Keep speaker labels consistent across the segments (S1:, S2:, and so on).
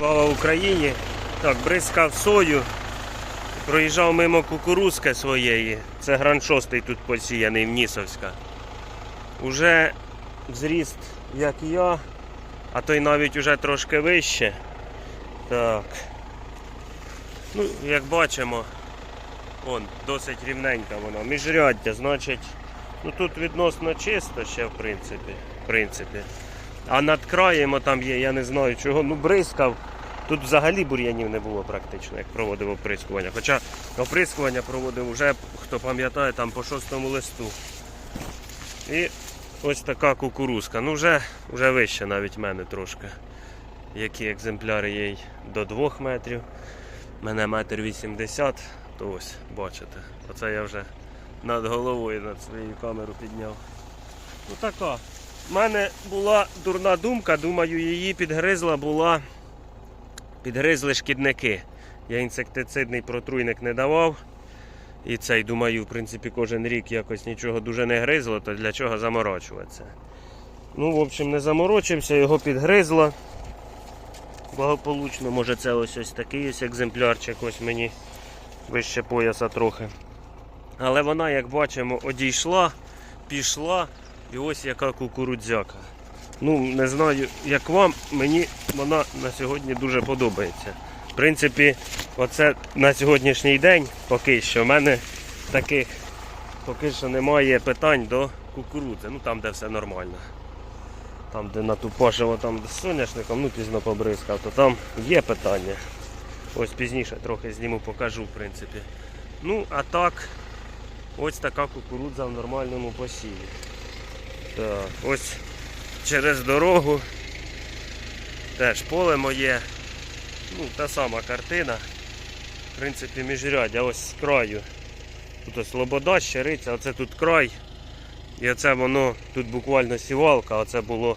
S1: Слава Україні! Так, бризкав сою, проїжджав мимо кукурузки своєї. Це гран 6 тут посіяний в Нісовська. Уже зріст, як я, а той навіть уже трошки вище. Так. Ну, як бачимо, он, досить рівненька вона. Міжряддя, значить, ну тут відносно чисто ще, в принципі. В принципі. А над краєм там є, я не знаю чого, ну бризкав. Тут взагалі бур'янів не було практично, як проводив оприскування. Хоча оприскування проводив вже, хто пам'ятає, там по шостому листу. І ось така кукурузка. Ну вже, вже вище навіть мене трошки. Які екземпляри є до 2 метрів. Мене метр вісімдесят, то ось, бачите. Оце я вже над головою над своєю камеру підняв. Ну така. У мене була дурна думка, думаю, її підгризла була. Підгризли шкідники. Я інсектицидний протруйник не давав. І цей, думаю, в принципі, кожен рік якось нічого дуже не гризло, то для чого заморочуватися. Ну, в общем, не заморочився, його підгризло. Благополучно, може це ось ось такий ось екземплярчик, ось мені вище пояса трохи. Але вона, як бачимо, одійшла, пішла і ось яка кукурудзяка. Ну, не знаю, як вам, мені вона на сьогодні дуже подобається. В принципі, оце на сьогоднішній день поки що в мене таких поки що немає питань до кукурудзи. Ну там, де все нормально. Там, де на ту поживо, там з соняшником, ну пізно побризкав, то там є питання. Ось пізніше трохи зніму, покажу, в принципі. Ну, а так, ось така кукурудза в нормальному посіві. Так, ось через дорогу. Теж поле моє. Ну, та сама картина. В принципі, міжрядя, ось з краю. Тут ось лобода, щериця, оце тут край. І оце воно, тут буквально сівалка, оце було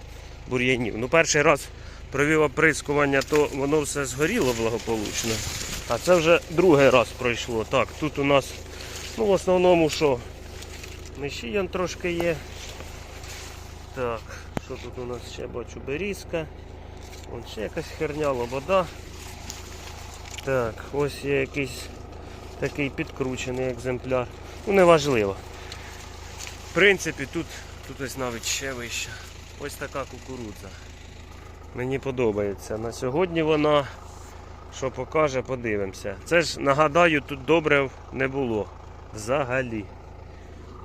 S1: бур'янів. Ну, перший раз провів оприскування, то воно все згоріло благополучно. А це вже другий раз пройшло. Так, тут у нас, ну в основному що? Мещіян трошки є. Так, що тут у нас ще бачу берізка. Вон ще якась херня, лобода. Так, ось є якийсь такий підкручений екземпляр. Ну, неважливо. В принципі, тут, тут ось навіть ще вище. Ось така кукурудза. Мені подобається. На сьогодні вона, що покаже, подивимося. Це ж нагадаю, тут добре не було. Взагалі.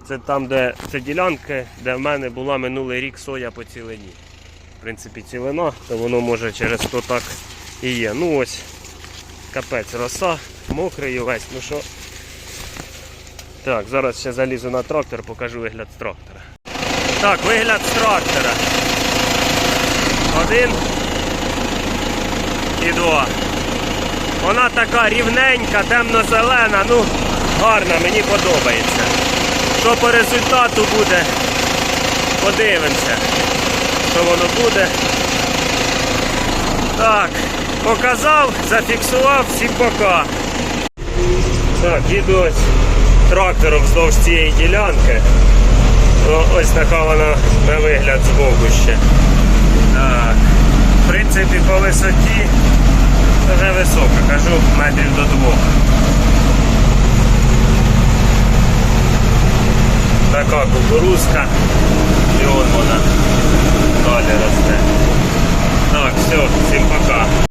S1: Це там, де це ділянки, де в мене була минулий рік соя по цілині. В принципі, цілина, то воно може через то так і є. Ну ось, капець, роса, мокрий увесь. Ну що. Так, зараз ще залізу на трактор, покажу вигляд з трактора. Так, вигляд з трактора. Один і два. Вона така рівненька, темно-зелена, ну гарна, мені подобається. Що по результату буде, подивимося, що воно буде. Так, показав, зафіксував, всім пока. Так, їду ось трактором вздовж цієї ділянки. О, ось така вона на вигляд збоку ще. Так. В принципі, по висоті вже висока, кажу метрів до двох. Така кукурузка. І он вона далі росте. Так, все, всім пока.